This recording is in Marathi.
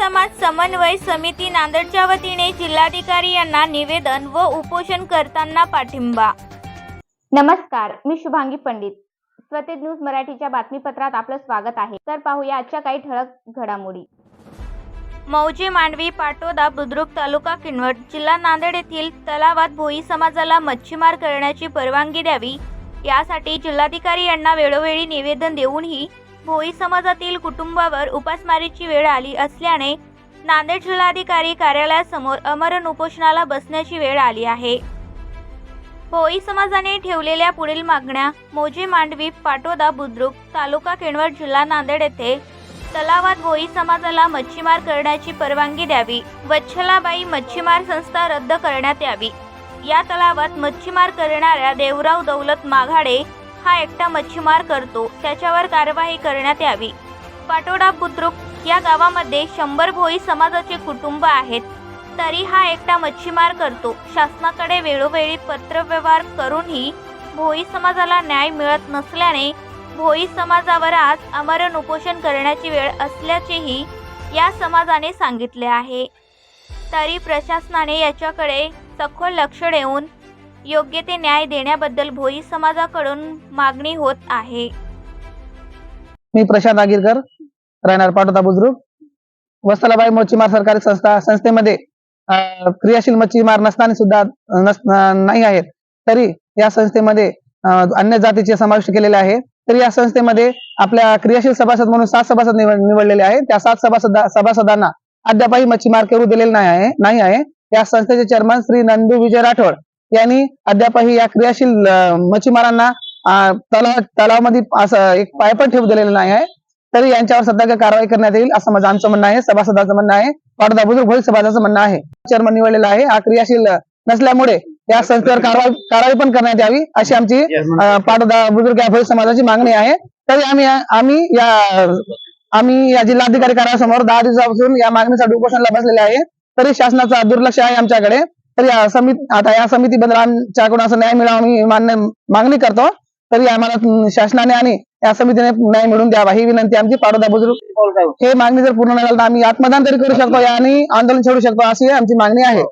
समाज समन्वय समिती नांदेडच्या वतीने जिल्हाधिकारी यांना निवेदन व उपोषण करताना पाठिंबा. नमस्कार मी शुभांगी पंडित. स्वतेज न्यूज मराठीच्या बातमीपत्रात आपलं स्वागत आहे. तर पाहूया आजच्या काही ठळक घडामोडी. मौजे मांडवी पाटोदा बुद्रुक तालुका किनवट जिल्हा नांदेड येथील तलावात भोई समाजाला मच्छीमार करण्याची परवानगी द्यावी यासाठी जिल्हाधिकारी यांना वेळोवेळी निवेदन देऊनही भोई समाजातील कुटुंबावर उपासमारीची वेळ आली असल्याने नांदेड जिल्हाधिकारी कार्यालयासमोर अमरण उपोषणाला बसण्याची वेळ आली आहे. भोई समाजाने ठेवलेल्या पुढील मागण्या मोजे मांडवी पाटोदा बुद्रुक तालुका किनवट जिल्हा नांदेड येथे तलावात भोई समाजाला मच्छीमार करण्याची परवानगी द्यावी. वच्छलाबाई मच्छीमार संस्था रद्द करण्यात यावी. या तलावात मच्छीमार करणाऱ्या देवराव दौलत माघाडे हा एकटा मच्छीमार करतो. त्याच्यावर कारवाई करण्यात यावी. पाटोडा बुद्रुक या गावामध्ये शंभर भोई समाजाचे कुटुंब आहेत. तरी हा एकटा मच्छीमार करतो. शासनाकडे वेळोवेळी पत्रव्यवहार करूनही भोई समाजाला न्याय मिळत नसल्याने भोई समाजावर आज अमरण उपोषण करण्याची वेळ असल्याचेही या समाजाने सांगितले आहे. तरी प्रशासनाने याच्याकडे सखोल लक्ष देऊन योग्य ते न्याय देण्याबद्दल भोई समाजाकडून मागणी होत आहे. मी प्रशांत आगिरकर राहणार पाटोदा बुजुर्ग वस्तलाबाई मच्छीमार सरकारी संस्था संस्थेमध्ये क्रियाशील मच्छीमार नसताना सुद्धा नाही आहेत. तरी या संस्थेमध्ये अन्य जातीचे समाविष्ट केलेले आहे. तरी या संस्थेमध्ये आपल्या क्रियाशील सभासद म्हणून सात सभासद निवडलेले आहेत. त्या सात सभासद सभासदांना अद्यापही मच्छीमार करू दिलेले नाही आहे नाही आहे. या संस्थेचे चेअरमन श्री नंदू विजय राठोड यांनी अद्यापही या क्रियाशील मच्छीमारांना तलाव तलावामध्ये असं एक पाय पण ठेवू दिलेलं नाही आहे. तरी यांच्यावर सध्या कारवाई करण्यात येईल असं माझं आमचं म्हणणं आहे. सभासदाचं म्हणणं आहे. पाटोदा बुजुर्ग भोई सभासदाचं म्हणणं आहे. चेअरमन निवडलेला आहे. हा क्रियाशील नसल्यामुळे या संस्थेवर कारवाई कारवाई पण करण्यात यावी अशी आमची पाडदा बुजुर्ग या भोई समाजाची मागणी आहे. तरी आम्ही आम्ही या आम्ही या जिल्हाधिकारी कार्यालयासमोर दहा दिवसापासून या मागणीसाठी उपोषणाला बसलेले आहे. तरी शासनाचा दुर्लक्ष आहे आमच्याकडे. तरी या समिती आता या समितीबद्दल आमच्याकडून असं न्याय मिळावा आम्ही मान्य मागणी करतो तरी आम्हाला शासनाने आणि या समितीने न्याय मिळवून द्यावा. ही विनंती आमची पाडोदा बुजुर्ग हे मागणी जर पूर्ण नाही झाली तर आम्ही आत्मदान तरी करू शकतो आणि आंदोलन छेडू शकतो अशी आमची मागणी आहे.